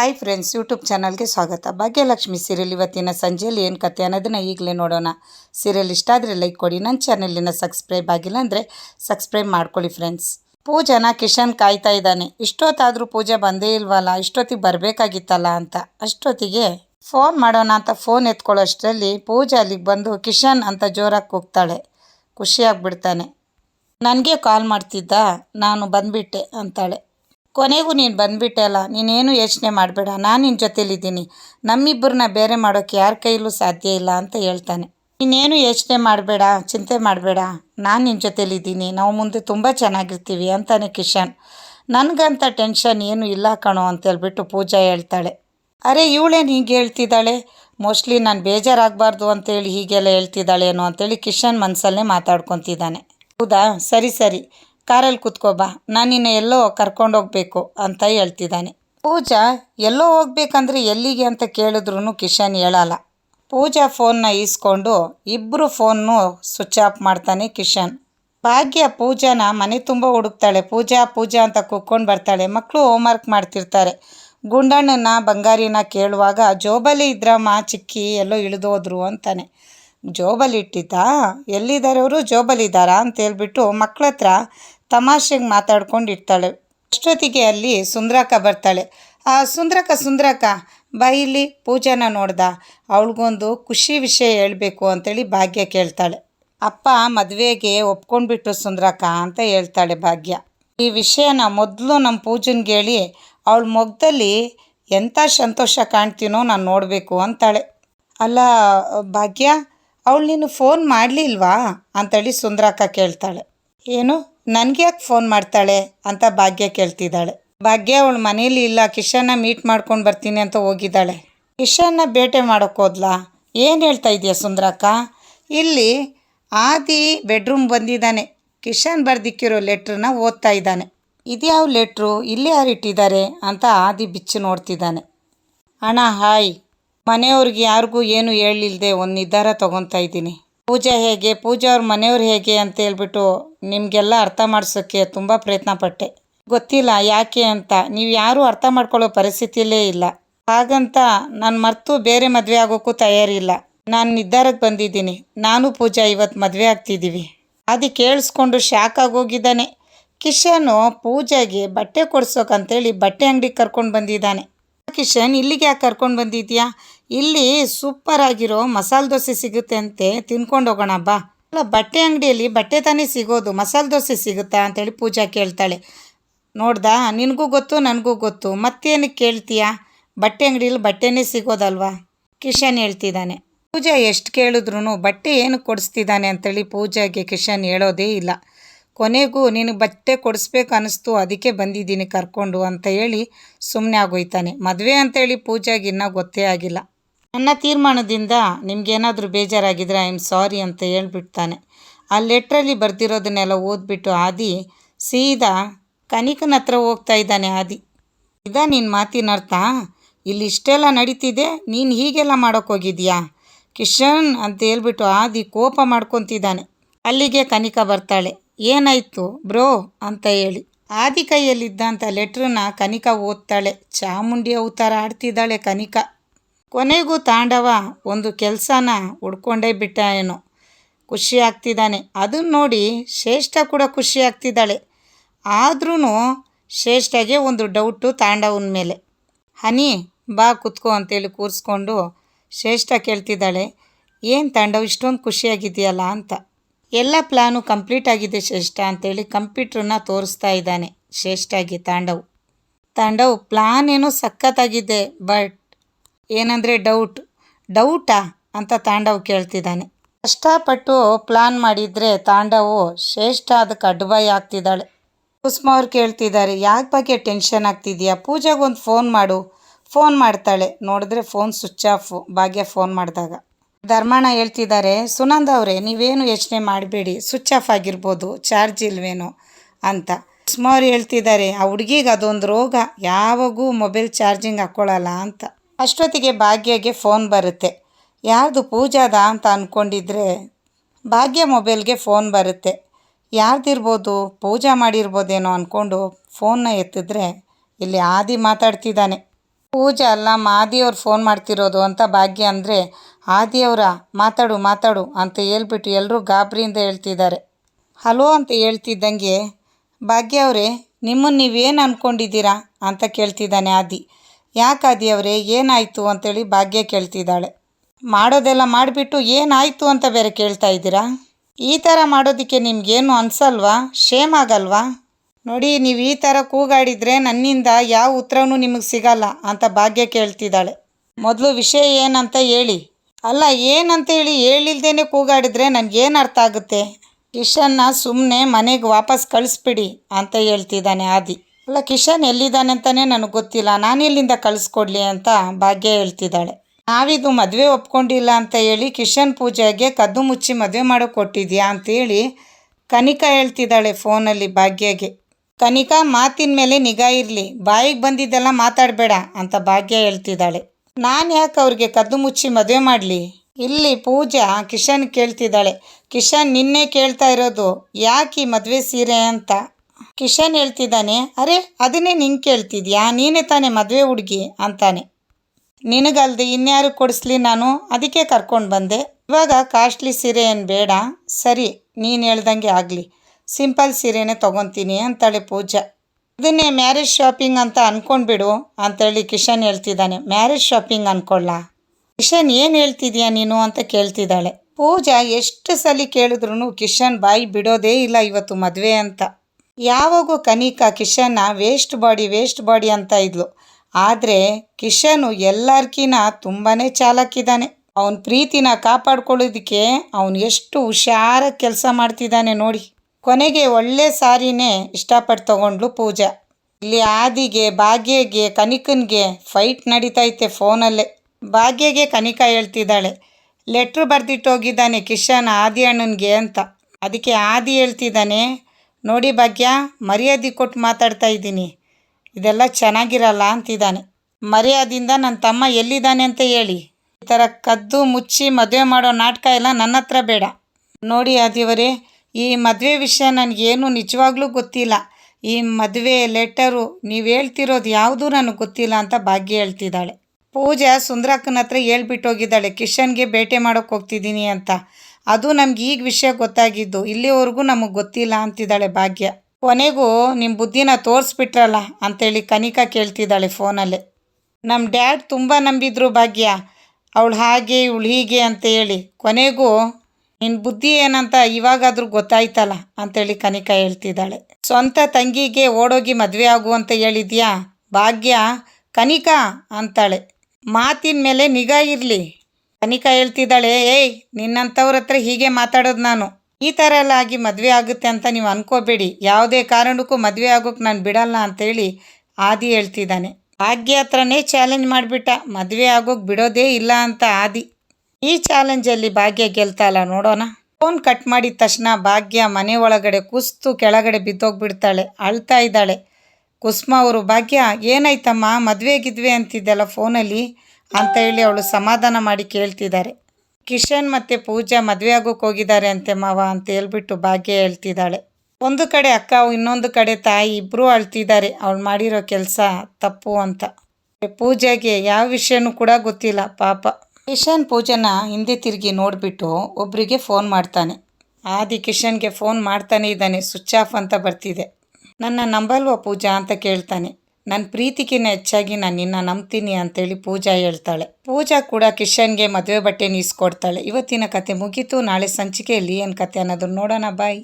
Hi friends YouTube ಚಾನಲ್ಗೆ ಸ್ವಾಗತ. Bhagyalakshmi serial ಇವತ್ತಿನ ಸಂಜೆಯಲ್ಲಿ ಏನು ಕತೆ ಅನ್ನೋದನ್ನ ಈಗಲೇ ನೋಡೋಣ. ಸೀರಿಯಲ್ ಇಷ್ಟ ಆದರೆ ಲೈಕ್ ಕೊಡಿ. ನನ್ನ ಚಾನಲಿನ ಸಬ್ಸ್ಕ್ರೈಬ್ ಆಗಿಲ್ಲ ಅಂದರೆ ಸಬ್ಸ್ಕ್ರೈಬ್ ಮಾಡ್ಕೊಳ್ಳಿ ಫ್ರೆಂಡ್ಸ್ ಪೂಜಾನ ಕಿಶನ್ ಕಾಯ್ತಾ ಇದ್ದಾನೆ. ಇಷ್ಟೊತ್ತಾದರೂ ಪೂಜೆ ಬಂದೇ ಇಲ್ವಲ್ಲ? ಇಷ್ಟೊತ್ತಿಗೆ ಬರಬೇಕಾಗಿತ್ತಲ್ಲ ಅಂತ. ಅಷ್ಟೊತ್ತಿಗೆ ಫೋನ್ ಮಾಡೋಣ ಅಂತ ಫೋನ್ ಎತ್ಕೊಳ್ಳೋಷ್ಟರಲ್ಲಿ ಪೂಜಾ ಅಲ್ಲಿಗೆ ಬಂದು ಕಿಶನ್ ಅಂತ ಜೋರಾಗಿ ಕೂಗ್ತಾಳೆ. ಖುಷಿಯಾಗಿಬಿಡ್ತಾನೆ ನನಗೆ ಕಾಲ್ ಮಾಡ್ತಿದ್ದ? ನಾನು ಬಂದ್ಬಿಟ್ಟೆ ಅಂತಾಳೆ. ಕೊನೆಗೂ ನೀನು ಬಂದುಬಿಟ್ಟೆ ಅಲ್ಲ, ನೀನೇನು ಯೋಚನೆ ಮಾಡಬೇಡ, ನಾನು ನಿನ್ನ ಜೊತೇಲಿದ್ದೀನಿ. ನಮ್ಮಿಬ್ಬರನ್ನ ಬೇರೆ ಮಾಡೋಕ್ಕೆ ಯಾರ ಕೈಲೂ ಸಾಧ್ಯ ಇಲ್ಲ ಅಂತ ಹೇಳ್ತಾನೆ. ನೀನೇನು ಯೋಚನೆ ಮಾಡಬೇಡ, ಚಿಂತೆ ಮಾಡಬೇಡ, ನಾನು ನಿನ್ನ ಜೊತೇಲಿದ್ದೀನಿ, ನಾವು ಮುಂದೆ ತುಂಬ ಚೆನ್ನಾಗಿರ್ತೀವಿ ಅಂತಾನೆ ಕಿಶನ್. ನನಗಂತ ಟೆನ್ಷನ್ ಏನು ಇಲ್ಲ ಕಣೋ ಅಂತೇಳ್ಬಿಟ್ಟು ಪೂಜಾ ಹೇಳ್ತಾಳೆ. ಅರೆ, ಇವಳೇನು ಹೀಗೆ ಹೇಳ್ತಿದ್ದಾಳೆ? ಮೋಸ್ಟ್ಲಿ ನಾನು ಬೇಜಾರಾಗಬಾರ್ದು ಅಂತೇಳಿ ಹೀಗೆಲ್ಲ ಹೇಳ್ತಿದ್ದಾಳೇನೋ ಅಂತೇಳಿ ಕಿಶನ್ ಮನಸ್ಸಲ್ಲೇ ಮಾತಾಡ್ಕೊತಿದ್ದಾನೆ. ಹೌದಾ? ಸರಿ ಸರಿ. ಕಾರಲ್ಲಿ ಕೂತ್ಕೋ ಬಾ. ನಾನು ನಿನ್ನ ಎಲ್ಲೋ ಕರ್ಕೊಂಡೋಗ್ಬೇಕು ಅಂತ ಹೇಳ್ತಿದ್ದಾನೆ. ಪೂಜಾ, ಎಲ್ಲೋ ಹೋಗ್ಬೇಕಂದ್ರೆ ಎಲ್ಲಿಗೆ ಅಂತ ಕೇಳಿದ್ರು ಕಿಶನ್ ಹೇಳಲ್ಲ. ಪೂಜಾ ಫೋನ್ನ ಈಸ್ಕೊಂಡು ಇಬ್ಬರು ಫೋನ್ನು ಸ್ವಿಚ್ ಆಫ್ ಮಾಡ್ತಾನೆ ಕಿಶನ್. ಭಾಗ್ಯ ಪೂಜಾನ ಮನೆ ತುಂಬ ಹುಡುಕ್ತಾಳೆ. ಪೂಜಾ ಪೂಜಾ ಅಂತ ಕೂತ್ಕೊಂಡು ಬರ್ತಾಳೆ. ಮಕ್ಕಳು ಹೋಮ್ವರ್ಕ್ ಮಾಡ್ತಿರ್ತಾರೆ. ಗುಂಡಣ್ಣನ ಬಂಗಾರಿನ ಕೇಳುವಾಗ, ಜೋಬಲಿ ಇದ್ರಮ್ಮ ಚಿಕ್ಕಿ, ಎಲ್ಲೋ ಇಳಿದೋದ್ರು ಅಂತಾನೆ. ಜೋಬಲಿ ಇಟ್ಟಿದ್ದ? ಎಲ್ಲಿದ್ದಾರೆ ಅವರು? ಜೋಬಲ್ಲಿದ್ದಾರಾ ಅಂತ ಹೇಳ್ಬಿಟ್ಟು ಮಕ್ಕಳ ಹತ್ರ ತಮಾಷೆಗೆ ಮಾತಾಡ್ಕೊಂಡು ಇರ್ತಾಳೆ ಅಷ್ಟೊತ್ತಿಗೆ ಅಲ್ಲಿ ಸುಂದ್ರಕ್ಕ ಬರ್ತಾಳೆ. ಆ ಸುಂದ್ರಕ್ಕ ಸುಂದ್ರಕ್ಕ ಇಲ್ಲಿ ಪೂಜಾನ ನೋಡ್ದ. ಅವಳಿಗೊಂದು ಖುಷಿ ವಿಷಯ ಹೇಳಬೇಕು ಅಂತೇಳಿ ಭಾಗ್ಯ ಕೇಳ್ತಾಳೆ. ಅಪ್ಪ ಮದುವೆಗೆ ಒಪ್ಕೊಂಡ್ಬಿಟ್ಟು ಸುಂದ್ರಕ್ಕ ಅಂತ ಹೇಳ್ತಾಳೆ ಭಾಗ್ಯ. ಈ ವಿಷಯನ ಮೊದಲು ನಮ್ಮ ಪೂಜನ್ಗೆ ಹೇಳಿ ಅವಳ ಮೊಗ್ದಲ್ಲಿ ಎಂಥ ಸಂತೋಷ ಕಾಣ್ತೀನೋ ನಾನು ನೋಡಬೇಕು ಅಂತಾಳೆ. ಅಲ್ಲ, ಭಾಗ್ಯ, ಅವಳು ನೀನು ಫೋನ್ ಮಾಡಲಿಲ್ವಾ? ಅಂತೇಳಿ ಸುಂದ್ರಕ್ಕ ಕೇಳ್ತಾಳೆ. ಏನು? ನನಗೆ ಯಾಕೆ ಫೋನ್ ಮಾಡ್ತಾಳೆ ಅಂತ ಭಾಗ್ಯ ಕೇಳ್ತಿದ್ದಾಳೆ. ಭಾಗ್ಯ ಅವಳು ಮನೇಲಿ ಇಲ್ಲ, ಕಿಶನ್ನ ಮೀಟ್ ಮಾಡ್ಕೊಂಡು ಬರ್ತೀನಿ ಅಂತ ಹೋಗಿದ್ದಾಳೆ. ಕಿಶನ್ನ ಬೇಟೆ ಮಾಡೋಕ್ಕೆ ಹೋದ್ಲಾ? ಏನು ಹೇಳ್ತಾ ಇದೆಯಾ ಸುಂದ್ರಕ್ಕ? ಇಲ್ಲಿ ಆದಿ ಬೆಡ್ರೂಮ್ ಬಂದಿದ್ದಾನೆ. ಕಿಶನ್ ಬರ್ದಿಕ್ಕಿರೋ ಲೆಟ್ರನ್ನ ಓದ್ತಾ ಇದ್ದಾನೆ. ಇದ್ಯಾವ ಲೆಟ್ರು ಇಲ್ಲಿ ಯಾರು ಇಟ್ಟಿದ್ದಾರೆ ಅಂತ ಆದಿ ಬಿಚ್ಚು ನೋಡ್ತಿದ್ದಾನೆ. ಅಣ್ಣ, ಹಾಯ್. ಮನೆಯವ್ರಿಗೆ ಯಾರಿಗೂ ಏನು ಹೇಳಿಲ್ದೆ ಒಂದು ನಿರ್ಧಾರ ತೊಗೊತಾ ಇದ್ದೀನಿ. ಪೂಜಾ ಹೇಗೆ ಪೂಜಾ ಅವ್ರ ಮನೆಯವ್ರು ಹೇಗೆ ಅಂತ ಹೇಳ್ಬಿಟ್ಟು ನಿಮಗೆಲ್ಲ ಅರ್ಥ ಮಾಡಿಸೋಕ್ಕೆ ತುಂಬ ಪ್ರಯತ್ನ ಪಟ್ಟೆ. ಗೊತ್ತಿಲ್ಲ ಯಾಕೆ ಅಂತ. ನೀವು ಯಾರೂ ಅರ್ಥ ಮಾಡ್ಕೊಳ್ಳೋ ಪರಿಸ್ಥಿತಿಯಲ್ಲೇ ಇಲ್ಲ. ಹಾಗಂತ ನಾನು ಮರೆತು ಬೇರೆ ಮದುವೆ ಆಗೋಕ್ಕೂ ತಯಾರಿಲ್ಲ. ನಾನು ನಿರ್ಧಾರಕ್ಕೆ ಬಂದಿದ್ದೀನಿ. ನಾನು ಪೂಜಾ ಇವತ್ತು ಮದುವೆ ಆಗ್ತಿದ್ದೀವಿ ಅದು ಕೇಳಿಸ್ಕೊಂಡು ಶಾಕ್ ಆಗೋಗಿದ್ದಾನೆ. ಕಿಶನು ಪೂಜಾಗೆ ಬಟ್ಟೆ ಕೊಡ್ಸೋಕಂತೇಳಿ ಬಟ್ಟೆ ಅಂಗಡಿಗೆ ಕರ್ಕೊಂಡು ಬಂದಿದ್ದಾನೆ. ಕಿಶನ್ ಇಲ್ಲಿಗೆ ಯಾಕೆ ಕರ್ಕೊಂಡು ಬಂದಿದ್ಯಾ? ಇಲ್ಲಿ ಸೂಪರ್ ಆಗಿರೋ ಮಸಾಲೆ ದೋಸೆ ಸಿಗುತ್ತೆ ಅಂತೆ, ತಿನ್ಕೊಂಡು ಹೋಗೋಣ, ಬಾ. ಅಲ್ಲ, ಬಟ್ಟೆ ಅಂಗಡಿಯಲ್ಲಿ ಬಟ್ಟೆ ತಾನೇ ಸಿಗೋದು, ಮಸಾಲೆ ದೋಸೆ ಸಿಗುತ್ತಾ ಅಂತೇಳಿ ಪೂಜಾ ಕೇಳ್ತಾಳೆ. ನೋಡ್ದಾ, ನಿನಗೂ ಗೊತ್ತು, ನನಗೂ ಗೊತ್ತು. ಮತ್ತೇನು ಕೇಳ್ತೀಯಾ? ಬಟ್ಟೆ ಅಂಗಡಿಯಲ್ಲಿ ಬಟ್ಟೆನೇ ಸಿಗೋದಲ್ವಾ? ಕಿಶನ್ ಹೇಳ್ತಿದ್ದಾನೆ. ಪೂಜಾ ಎಷ್ಟು ಕೇಳಿದ್ರು ಬಟ್ಟೆ ಏನು ಕೊಡಿಸ್ತಿದ್ದಾನೆ ಅಂತೇಳಿ ಪೂಜಾಗೆ ಕಿಶನ್ ಹೇಳೋದೇ ಇಲ್ಲ. ಕೊನೆಗೂ, ನೀನು ಬಟ್ಟೆ ಕೊಡಿಸ್ಬೇಕು ಅನ್ನಿಸ್ತು, ಅದಕ್ಕೆ ಬಂದಿದ್ದೀನಿ ಕರ್ಕೊಂಡು ಅಂತ ಹೇಳಿ ಸುಮ್ಮನೆ ಆಗೋಯ್ತಾನೆ. ಮದುವೆ ಅಂತೇಳಿ ಪೂಜಾಗೆ ಇನ್ನೂ ಗೊತ್ತೇ ಆಗಿಲ್ಲ. ನನ್ನ ತೀರ್ಮಾನದಿಂದ ನಿಮ್ಗೇನಾದರೂ ಬೇಜಾರಾಗಿದ್ರೆ ಐ ಆಮ್ ಸಾರಿ ಅಂತ ಹೇಳ್ಬಿಡ್ತಾನೆ. ಆ ಲೆಟ್ರಲ್ಲಿ ಬರ್ತಿರೋದನ್ನೆಲ್ಲ ಓದ್ಬಿಟ್ಟು ಆದಿ ಸೀದಾ ಕನಿಕನ ಹತ್ರ ಹೋಗ್ತಾ ಇದ್ದಾನೆ ಆದಿ. ಇದ ನಿನ್ನ ಮಾತಿನ ಅರ್ಥ? ಇಲ್ಲಿ ಇಷ್ಟೆಲ್ಲ ನಡೀತಿದೆ, ನೀನು ಹೀಗೆಲ್ಲ ಮಾಡೋಕ್ಕೋಗಿದ್ಯಾ ಕಿಶನ್ ಅಂತ ಹೇಳ್ಬಿಟ್ಟು ಆದಿ ಕೋಪ ಮಾಡ್ಕೊತಿದ್ದಾನೆ. ಅಲ್ಲಿಗೆ ಕನಿಕ ಬರ್ತಾಳೆ. ಏನಾಯಿತು ಬ್ರೋ ಅಂತ ಹೇಳಿ. ಆದಿ ಕೈಯಲ್ಲಿದ್ದಂಥ ಲೆಟ್ರನ್ನ ಕನಿಕ ಓದ್ತಾಳೆ. ಚಾಮುಂಡಿ ಅವತಾರ ಆಡ್ತಿದ್ದಾಳೆ ಕನಿಕ. ಕೊನೆಗೂ ತಾಂಡವ ಒಂದು ಕೆಲಸನ ಹುಡ್ಕೊಂಡೇ ಬಿಟ್ಟ ಏನೋ. ಖುಷಿ ಆಗ್ತಿದ್ದಾನೆ ಅದನ್ನು ನೋಡಿ ಶ್ರೇಷ್ಠ ಕೂಡ ಖುಷಿ ಆಗ್ತಿದ್ದಾಳೆ ಆದ್ರೂ ಶ್ರೇಷ್ಠಗೆ ಒಂದು ಡೌಟು ತಾಂಡವನ ಮೇಲೆ. ಹನಿ, ಬಾ ಕುತ್ಕೋ ಅಂತೇಳಿ ಕೂರಿಸ್ಕೊಂಡು ಶ್ರೇಷ್ಠ ಕೇಳ್ತಿದ್ದಾಳೆ, ಏನು ತಾಂಡವ್, ಇಷ್ಟೊಂದು ಖುಷಿಯಾಗಿದೆಯಲ್ಲ ಅಂತ. ಎಲ್ಲ ಪ್ಲ್ಯಾನು ಕಂಪ್ಲೀಟ್ ಆಗಿದೆ ಶ್ರೇಷ್ಠ ಅಂತೇಳಿ ಕಂಪ್ಯೂಟ್ರನ್ನ ತೋರಿಸ್ತಾ ಇದ್ದಾನೆ ಶ್ರೇಷ್ಠಾಗಿ ತಾಂಡವ್. ತಾಂಡವ್, ಪ್ಲಾನ್ ಏನೋ ಸಖತ್ತಾಗಿದೆ, ಬಟ್ ಏನಂದರೆ ಡೌಟ್ ಡೌಟಾ ಅಂತ ತಾಂಡವ್ ಕೇಳ್ತಿದ್ದಾನೆ. ಕಷ್ಟಪಟ್ಟು ಪ್ಲಾನ್ ಮಾಡಿದರೆ ತಾಂಡವು ಶ್ರೇಷ್ಠ ಅದಕ್ಕೆ ಅಡ್ಬಾಯ್ ಆಗ್ತಿದ್ದಾಳೆ. ಕುಸುಮ ಅವ್ರು ಕೇಳ್ತಿದ್ದಾರೆ, ಯಾಕೆ ಬಗ್ಗೆ ಟೆನ್ಷನ್ ಆಗ್ತಿದ್ಯಾ? ಪೂಜೆಗೆ ಒಂದು ಫೋನ್ ಮಾಡು. ಫೋನ್ ಮಾಡ್ತಾಳೆ. ನೋಡಿದ್ರೆ phone switch off Bhagya phone ಮಾಡಿದಾಗ. ಧರ್ಮಣ್ಣ ಹೇಳ್ತಿದ್ದಾರೆ, ಸುನಂದ ಅವರೇ, ನೀವೇನು ಯೋಚನೆ ಮಾಡಬೇಡಿ. ಸ್ವಿಚ್ ಆಫ್ ಆಗಿರ್ಬೋದು. ಚಾರ್ಜ್ ಇಲ್ವೇನೋ ಅಂತ. ಕುಸುಮ ಅವ್ರು ಹೇಳ್ತಿದ್ದಾರೆ, ಆ ಹುಡುಗಿಗೆ ಅದೊಂದು ರೋಗ. ಯಾವಾಗೂ ಮೊಬೈಲ್ ಚಾರ್ಜಿಂಗ್ ಹಾಕ್ಕೊಳ್ಳಲ್ಲ ಅಂತ. ಅಷ್ಟೊತ್ತಿಗೆ ಭಾಗ್ಯಗೆ ಫೋನ್ ಬರುತ್ತೆ. ಯಾರ್ದು ಪೂಜಾದ ಅಂತ ಅಂದ್ಕೊಂಡಿದ್ರೆ ಭಾಗ್ಯ ಮೊಬೈಲ್ಗೆ ಫೋನ್ ಬರುತ್ತೆ. ಯಾರ್ದಿರ್ಬೋದು, ಪೂಜಾ ಮಾಡಿರ್ಬೋದೇನೋ ಅಂದ್ಕೊಂಡು ಫೋನ್ನ ಎತ್ತಿದ್ರೆ ಇಲ್ಲಿ ಆದಿ ಮಾತಾಡ್ತಿದ್ದಾನೆ. ಪೂಜಾ ಅಲ್ಲ ಮಾದಿಯವ್ರು ಫೋನ್ ಮಾಡ್ತಿರೋದು ಅಂತ ಭಾಗ್ಯ ಅಂದರೆ ಆದಿಯವರ ಮಾತಾಡು ಮಾತಾಡು ಅಂತ ಹೇಳ್ಬಿಟ್ಟು ಎಲ್ಲರೂ ಗಾಬರಿಯಿಂದ ಹೇಳ್ತಿದ್ದಾರೆ. ಹಲೋ ಅಂತ ಹೇಳ್ತಿದ್ದಂಗೆ ಭಾಗ್ಯ ಅವರೇ ನಿಮ್ಮನ್ನು ನೀವೇನು ಅಂದ್ಕೊಂಡಿದ್ದೀರಾ ಅಂತ ಕೇಳ್ತಿದ್ದಾನೆ ಆದಿ. ಯಾಕೆ ಏನಾಯಿತು ಅಂತೇಳಿ ಭಾಗ್ಯ ಕೇಳ್ತಿದ್ದಾಳೆ. ಮಾಡೋದೆಲ್ಲ ಮಾಡಿಬಿಟ್ಟು ಏನಾಯಿತು ಅಂತ ಬೇರೆ ಕೇಳ್ತಾ ಇದ್ದೀರಾ? ಈ ಥರ ಮಾಡೋದಕ್ಕೆ ನಿಮಗೇನು ಅನ್ಸಲ್ವಾ? ಶೇಮ್ ಆಗಲ್ವಾ? ನೋಡಿ, ನೀವು ಈ ಥರ ಕೂಗಾಡಿದರೆ ನನ್ನಿಂದ ಯಾವ ಉತ್ತರವೂ ನಿಮಗೆ ಸಿಗಲ್ಲ ಅಂತ ಭಾಗ್ಯ ಕೇಳ್ತಿದ್ದಾಳೆ. ಮೊದಲು ವಿಷಯ ಏನಂತ ಹೇಳಿ. ಅಲ್ಲ, ಏನಂತ ಹೇಳಿ ಹೇಳಿಲ್ದೇನೆ ಕೂಗಾಡಿದ್ರೆ ನನಗೇನು ಅರ್ಥ ಆಗುತ್ತೆ? ಕಿಶನ್ನ ಸುಮ್ಮನೆ ಮನೆಗೆ ವಾಪಸ್ ಕಳಿಸ್ಬಿಡಿ ಅಂತ ಹೇಳ್ತಿದ್ದಾನೆ ಆದಿ. ಅಲ್ಲ, ಕಿಶನ್ ಎಲ್ಲಿದ್ದಾನೆ ಅಂತಲೇ ನನಗೆ ಗೊತ್ತಿಲ್ಲ. ನಾನು ಎಲ್ಲಿಂದ ಕಳಿಸ್ಕೊಡ್ಲಿ ಅಂತ ಭಾಗ್ಯ ಹೇಳ್ತಿದ್ದಾಳೆ. ನಾವಿದು ಮದುವೆ ಒಪ್ಕೊಂಡಿಲ್ಲ ಅಂತ ಹೇಳಿ ಕಿಶನ್ ಪೂಜೆಗೆ ಕದ್ದು ಮುಚ್ಚಿ ಮದುವೆ ಮಾಡೋ ಕೊಟ್ಟಿದ್ಯಾ ಅಂತೇಳಿ ಕನಿಕಾ ಹೇಳ್ತಿದ್ದಾಳೆ ಫೋನಲ್ಲಿ ಭಾಗ್ಯಗೆ. ಕನಿಕಾ, ಮಾತಿನ ಮೇಲೆ ನಿಗಾ ಇರಲಿ. ಬಾಯಿಗೆ ಬಂದಿದ್ದೆಲ್ಲ ಮಾತಾಡಬೇಡ ಅಂತ ಭಾಗ್ಯ ಹೇಳ್ತಿದ್ದಾಳೆ. ನಾನು ಯಾಕೆ ಅವ್ರಿಗೆ ಕದ್ದು ಮುಚ್ಚಿ ಮದುವೆ ಮಾಡಲಿ? ಇಲ್ಲಿ ಪೂಜಾ ಕಿಶನ್ ಕೇಳ್ತಿದ್ದಾಳೆ. ಕಿಶನ್, ನಿನ್ನೆ ಕೇಳ್ತಾ ಇರೋದು ಯಾಕೆ ಈ ಮದುವೆ ಸೀರೆ ಅಂತ? ಕಿಶನ್ ಹೇಳ್ತಿದ್ದಾನೆ, ಅರೆ, ಅದನ್ನೇ ನಿಂಗೆ ಕೇಳ್ತಿದ್ಯಾ? ನೀನೇ ತಾನೇ ಮದುವೆ ಹುಡುಗಿ? ಅಂತಾನೆ. ನಿನಗಲ್ದೆ ಇನ್ಯಾರು ಕೊಡಿಸ್ಲಿ ನಾನು? ಅದಕ್ಕೆ ಕರ್ಕೊಂಡು ಬಂದೆ. ಇವಾಗ ಕಾಸ್ಟ್ಲಿ ಸೀರೆ ಏನು ಬೇಡ? ಸರಿ, ನೀನು ಹೇಳ್ದಂಗೆ ಆಗಲಿ. ಸಿಂಪಲ್ ಸೀರೆನೇ ತೊಗೊತೀನಿ, ಅಂತಾಳೆ ಪೂಜಾ. ಇದನ್ನೇ ಮ್ಯಾರೇಜ್ ಶಾಪಿಂಗ್ ಅಂತ ಅಂದ್ಕೊಂಡ್ಬಿಡು ಅಂತೇಳಿ ಕಿಶನ್ ಹೇಳ್ತಿದ್ದಾನೆ. ಮ್ಯಾರೇಜ್ ಶಾಪಿಂಗ್ ಅಂದ್ಕೊಳ್ಳ ಕಿಶನ್, ಏನು ಹೇಳ್ತಿದ್ಯಾ ನೀನು? ಅಂತ ಕೇಳ್ತಿದ್ದಾಳೆ. ಪೂಜಾ ಎಷ್ಟು ಸಲ ಕೇಳಿದ್ರು ಕಿಶನ್ ಬಾಯಿ ಬಿಡೋದೇ ಇಲ್ಲ ಇವತ್ತು ಮದುವೆ ಅಂತ. ಯಾವಾಗೂ ಕನಿಕಾ ಕಿಶನ್ನ ವೇಸ್ಟ್ ಬಾಡಿ ವೇಸ್ಟ್ ಬಾಡಿ ಅಂತ ಇದ್ಲು. ಆದರೆ ಕಿಶನು ಎಲ್ಲರ್ಕಿನ ತುಂಬಾ ಚಾಲಾಕಿದ್ದಾನೆ ಅವನ ಪ್ರೀತಿನ ಕಾಪಾಡ್ಕೊಳ್ಳೋದಕ್ಕೆ ಅವನು ಎಷ್ಟು ಹುಷಾರಾಗಿ ಕೆಲಸ ಮಾಡ್ತಿದ್ದಾನೆ ನೋಡಿ. ಕೊನೆಗೆ ಒಳ್ಳೆ ಸಾರಿನೇ ಇಷ್ಟಪಟ್ಟು ತಗೊಂಡ್ಲು ಪೂಜಾ. ಇಲ್ಲಿ ಆದಿಗೆ, ಭಾಗ್ಯಗೆ, ಕನಿಕನ್ಗೆ ಫೈಟ್ ನಡೀತೈತೆ ಫೋನಲ್ಲೇ. ಭಾಗ್ಯಗೆ ಕನಿಕಾ ಹೇಳ್ತಿದ್ದಾಳೆ ಲೆಟ್ರ್ ಬರೆದಿಟ್ಟು ಹೋಗಿದ್ದಾನೆ ಕಿಶನ್ ಆದಿ ಅಣ್ಣನಿಗೆ ಅಂತ. ಅದಕ್ಕೆ ಆದಿ ಹೇಳ್ತಿದ್ದಾನೆ ನೋಡಿ ಭಾಗ್ಯ, ಮರ್ಯಾದೆ ಕೊಟ್ಟು ಮಾತಾಡ್ತಾ ಇದ್ದೀನಿ. ಇದೆಲ್ಲ ಚೆನ್ನಾಗಿರಲ್ಲ ಅಂತಿದ್ದಾನೆ. ಮರ್ಯಾದಿಂದ ನನ್ನ ತಮ್ಮ ಎಲ್ಲಿದ್ದಾನೆ ಅಂತ ಹೇಳಿ. ಈ ಥರ ಕದ್ದು ಮುಚ್ಚಿ ಮದುವೆ ಮಾಡೋ ನಾಟಕ ಎಲ್ಲ ನನ್ನ ಹತ್ರ ಬೇಡ. ನೋಡಿ ಆದಿವರೇ, ಈ ಮದುವೆ ವಿಷಯ ನನಗೇನು ನಿಜವಾಗ್ಲೂ ಗೊತ್ತಿಲ್ಲ. ಈ ಮದುವೆ ಲೆಟರು ನೀವು ಹೇಳ್ತಿರೋದು ಯಾವುದೂ ನನಗೆ ಗೊತ್ತಿಲ್ಲ ಅಂತ ಭಾಗ್ಯ ಹೇಳ್ತಿದ್ದಾಳೆ. ಪೂಜಾ ಸುಂದರಕ್ಕನ ಹತ್ರ ಹೇಳ್ಬಿಟ್ಟು ಹೋಗಿದ್ದಾಳೆ ಕಿಶನ್ಗೆ ಬೇಟೆ ಮಾಡೋಕ್ಕೆ ಹೋಗ್ತಿದ್ದೀನಿ ಅಂತ. ಅದು ನಮ್ಗೆ ಈಗ ವಿಷಯ ಗೊತ್ತಾಗಿದ್ದು, ಇಲ್ಲಿವರೆಗೂ ನಮಗೆ ಗೊತ್ತಿಲ್ಲ ಅಂತಿದ್ದಾಳೆ ಭಾಗ್ಯ. ಕೊನೆಗೂ ನಿಮ್ಮ ಬುದ್ಧಿನ ತೋರಿಸ್ಬಿಟ್ರಲ್ಲ ಅಂತೇಳಿ ಕನಿಕಾ ಕೇಳ್ತಿದ್ದಾಳೆ ಫೋನಲ್ಲೇ. ನಮ್ಮ ಡ್ಯಾಡ್ ತುಂಬ ನಂಬಿದ್ರು ಭಾಗ್ಯ. ಅವಳು ಹಾಗೆ, ಇವಳು ಹೀಗೆ ಅಂತ ಹೇಳಿ. ಕೊನೆಗೂ ನಿನ್ನ ಬುದ್ಧಿ ಏನಂತ ಇವಾಗಾದರೂ ಗೊತ್ತಾಯ್ತಲ್ಲ ಅಂತೇಳಿ ಕನಿಕಾ ಹೇಳ್ತಿದ್ದಾಳೆ. ಸ್ವಂತ ತಂಗಿಗೆ ಓಡೋಗಿ ಮದುವೆ ಆಗು ಅಂತ ಹೇಳಿದ್ಯಾ? ಭಾಗ್ಯ, ಕನಿಕಾ ಅಂತಾಳೆ. ಮಾತಿನ ಮೇಲೆ ನಿಗಾ ಇರಲಿ. ಕನಿಕಾ ಹೇಳ್ತಿದ್ದಾಳೆ, ಏಯ್, ನಿನ್ನಂಥವ್ರ ಹತ್ರ ಹೀಗೆ ಮಾತಾಡೋದು ನಾನು. ಈ ಥರ ಎಲ್ಲ ಆಗಿ ಮದುವೆ ಆಗುತ್ತೆ ಅಂತ ನೀವು ಅನ್ಕೋಬೇಡಿ. ಯಾವುದೇ ಕಾರಣಕ್ಕೂ ಮದುವೆ ಆಗೋಕೆ ನಾನು ಬಿಡಲ್ಲ ಅಂತೇಳಿ ಆದಿ ಹೇಳ್ತಿದ್ದಾನೆ. ಭಾಗ್ಯ ಹತ್ರನೇ ಚಾಲೆಂಜ್ ಮಾಡಿಬಿಟ್ಟ. ಮದುವೆ ಆಗೋಕೆ ಬಿಡೋದೇ ಇಲ್ಲ ಅಂತ ಆದಿ. ಈ ಚಾಲೆಂಜಲ್ಲಿ ಭಾಗ್ಯ ಗೆಲ್ತಾಳ ನೋಡೋಣ. ಫೋನ್ ಕಟ್ ಮಾಡಿದ ತಕ್ಷಣ ಭಾಗ್ಯ ಮನೆ ಒಳಗಡೆ ಕುಸ್ತು ಕೆಳಗಡೆ ಬಿದ್ದೋಗ್ಬಿಡ್ತಾಳೆ. ಅಳ್ತಾ ಇದ್ದಾಳೆ. ಕುಸ್ಮಾ ಅವರು, ಭಾಗ್ಯ, ಏನಾಯ್ತಮ್ಮ? ಮದುವೆಗಿದ್ವಿ ಅಂತಿದ್ದೆಲ್ಲ ಫೋನಲ್ಲಿ ಅಂತ ಹೇಳಿ ಅವಳು ಸಮಾಧಾನ ಮಾಡಿ ಕೇಳ್ತಿದ್ದಾರೆ. ಕಿಶನ್ ಮತ್ತು ಪೂಜಾ ಮದುವೆ ಆಗೋಕೆ ಹೋಗಿದ್ದಾರೆ ಅಂತೆ ಮಾವ ಅಂತ ಹೇಳ್ಬಿಟ್ಟು ಭಾಗ್ಯ ಹೇಳ್ತಿದ್ದಾಳೆ. ಒಂದು ಕಡೆ ಅಕ್ಕ ಇನ್ನೊಂದು ಕಡೆ ತಾಯಿ ಇಬ್ಬರೂ ಅಳ್ತಿದ್ದಾರೆ. ಅವಳು ಮಾಡಿರೋ ಕೆಲಸ ತಪ್ಪು ಅಂತ. ಪೂಜೆಗೆ ಯಾವ ವಿಷಯನೂ ಕೂಡ ಗೊತ್ತಿಲ್ಲ ಪಾಪ. ಕಿಶನ್ ಪೂಜನ ಹಿಂದೆ ತಿರುಗಿ ನೋಡಿಬಿಟ್ಟು ಒಬ್ಬರಿಗೆ ಫೋನ್ ಮಾಡ್ತಾನೆ. ಆದಿ ಕಿಶನ್ಗೆ ಫೋನ್ ಮಾಡ್ತಾನೆ ಇದ್ದಾನೆ. ಸ್ವಿಚ್ ಆಫ್ ಅಂತ ಬರ್ತಿದೆ. ನನ್ನ ನಂಬಲ್ವ ಪೂಜಾ ಅಂತ ಕೇಳ್ತಾನೆ. ನನ್ನ ಪ್ರೀತಿಗಿನ್ನ ಹೆಚ್ಚಾಗಿ ನಾನು ನಿನ್ನ ನಂಬ್ತೀನಿ ಅಂತೇಳಿ ಪೂಜಾ ಹೇಳ್ತಾಳೆ. ಪೂಜಾ ಕೂಡ ಕಿಶನ್ಗೆ ಮದುವೆ ಬಟ್ಟೆ ನೀಸ್ಕೊಡ್ತಾಳೆ ಇವತ್ತಿನ ಕತೆ ಮುಗೀತು, ನಾಳೆ ಸಂಚಿಕೆಯಲ್ಲಿ ಏನು ಕತೆ ಅನ್ನೋದನ್ನು ನೋಡೋಣ, ಬಾಯ್.